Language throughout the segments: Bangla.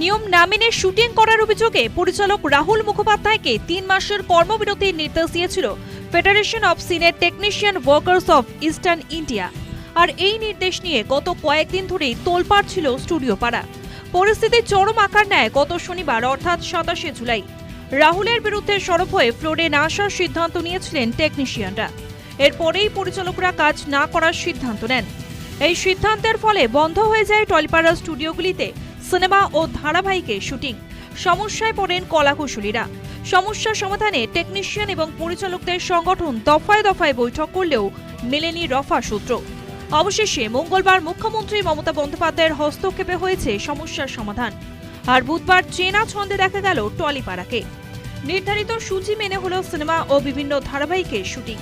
নিয়ম না মেনে শুটিং করার অভিযোগে পরিচালক রাহুল মুখোপাধ্যায়কে তিন মাসের কর্মবিরতির নির্দেশ দিয়েছিল federation of senior technician workers of eastern India আর এই নির্দেশ নিয়ে গত কয়েকদিন ধরেই তোলপাড় ছিল স্টুডিও পাড়া। পরিস্থিতি চরম আকার নেয় গত শনিবার, অর্থাৎ সাতাশে জুলাই। রাহুলের বিরুদ্ধে সরব হয়ে ফ্লোরে না আসার সিদ্ধান্ত নিয়েছিলেন টেকনিশিয়ানরা এরপরেই পরিচালকরা কাজ না করার সিদ্ধান্ত নেন। এই সিদ্ধান্তের ফলে বন্ধ হয়ে যায় টলিপাড়া স্টুডিওগুলিতে। সিনেমা ও ধারাবাহিকের শুটিং। সমস্যায় পড়েন কলাকুশলীরা। সমস্যা সমাধানে টেকনিশিয়ান এবং পরিচালকদের সংগঠন দফায় দফায় বৈঠক করলেও মেলেনি রফা সূত্র। অবশেষে মঙ্গলবার মুখ্যমন্ত্রী মমতা বন্দ্যোপাধ্যায়ের হস্তক্ষেপে হয়েছে সমস্যার সমাধান। আর বুধবার চেনা ছন্দে দেখা গেল টলিপাড়াকে। নির্ধারিত সূচি মেনে হলো সিনেমা ও বিভিন্ন ধারাবাহিকের শুটিং।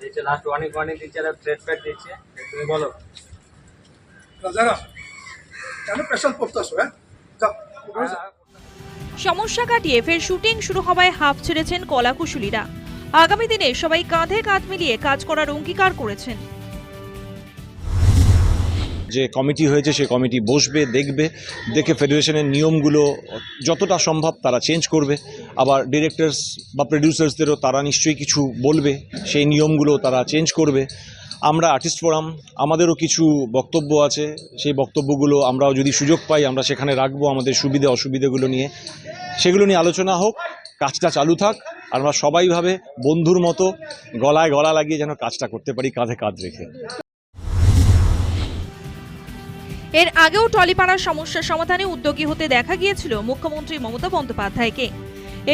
দিচ্ছে লাস্ট ওয়ার্নিং ওয়ার্নিং দিচ্ছে আর থ্রেড প্যাড দিচ্ছে তুমি বলো। কেন হ্যাঁ? সমস্যা কাটিয়ে ফের শুটিং শুরু হওয়ায় হাফ ছেড়েছেন কলাকুশলীরা। আগামী দিনে সবাই কাঁধে কাঁধ মিলিয়ে কাজ করার অঙ্গীকার করেছেন। যে কমিটি হয়েছে সে কমিটি বসবে দেখবে দেখে ফেডারেশনের নিয়মগুলো যতটা সম্ভব তারা চেঞ্জ করবে। আবার ডিরেক্টরস বা প্রডিউসার্সদেরও তারা নিশ্চয়ই কিছু বলবে সেই নিয়মগুলো তারা চেঞ্জ করবে। আমরা আর্টিস্ট ফোরাম আমাদেরও কিছু বক্তব্য আছে। সেই বক্তব্যগুলো আমরাও যদি সুযোগ পাই, আমরা সেখানে রাখব আমাদের সুবিধে, অসুবিধেগুলো নিয়ে। সেগুলো নিয়ে আলোচনা হোক, কাজটা চালু থাক আমরা সবাইভাবে বন্ধুর মতো গলায় গলা লাগিয়ে যেন কাজটা করতে পারি, কাঁধে কাঁধ রেখে। এর আগেও টলিপাড়ার সমস্যা সমাধানে উদ্যোগী হতে দেখা গিয়েছিল মুখ্যমন্ত্রী মমতা বন্দ্যোপাধ্যায়কে।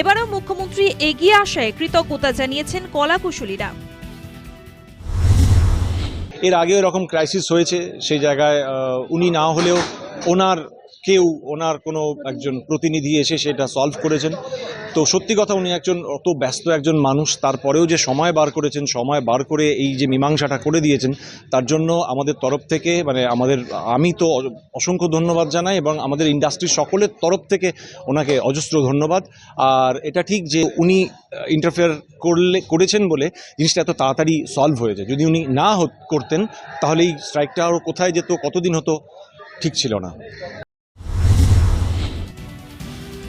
এবারও মুখ্যমন্ত্রী এগিয়ে আসায় কৃতজ্ঞতা জানিয়েছেন কলাকুশলীরা। এর আগে এরকম ক্রাইসিস হয়েছে, সেই জায়গায় উনি না হলেও ওনার কেউ, ওনার কোনো একজন প্রতিনিধি এসে সেটা সলভ করেছেন। তো সত্যি কথা উনি একজন অত ব্যস্ত একজন মানুষ, তারপরেও যে সময় বার করেছেন, সময় বার করে এই যে মীমাংসাটা করে দিয়েছেন, তার জন্য আমাদের তরফ থেকে মানে আমাদের, আমি তো অসংখ্য ধন্যবাদ জানাই এবং আমাদের ইন্ডাস্ট্রির সকলের তরফ থেকে ওনাকে অজস্র ধন্যবাদ। আর এটা ঠিক যে উনি ইন্টারফেয়ার করলে, করেছেন বলে জিনিসটা এত তাড়াতাড়ি সলভ হয়েছে যদি উনি না করতেন, তাহলে এই স্ট্রাইকটা আরও কোথায় যেত, কতদিন হতো, ঠিক ছিল না।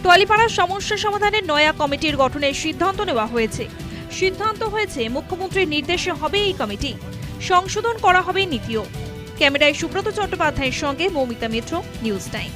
টলিপাড়ার সমস্যা সমাধানের নয়া কমিটির গঠনের সিদ্ধান্ত নেওয়া হয়েছে। সিদ্ধান্ত হয়েছে, মুখ্যমন্ত্রীর নির্দেশে হবে এই কমিটি। সংশোধন করা হবে নীতিও। ক্যামেরায় সুব্রত চট্টোপাধ্যায়ের সঙ্গে মৌমিতা মিত্র, নিউজ টাইম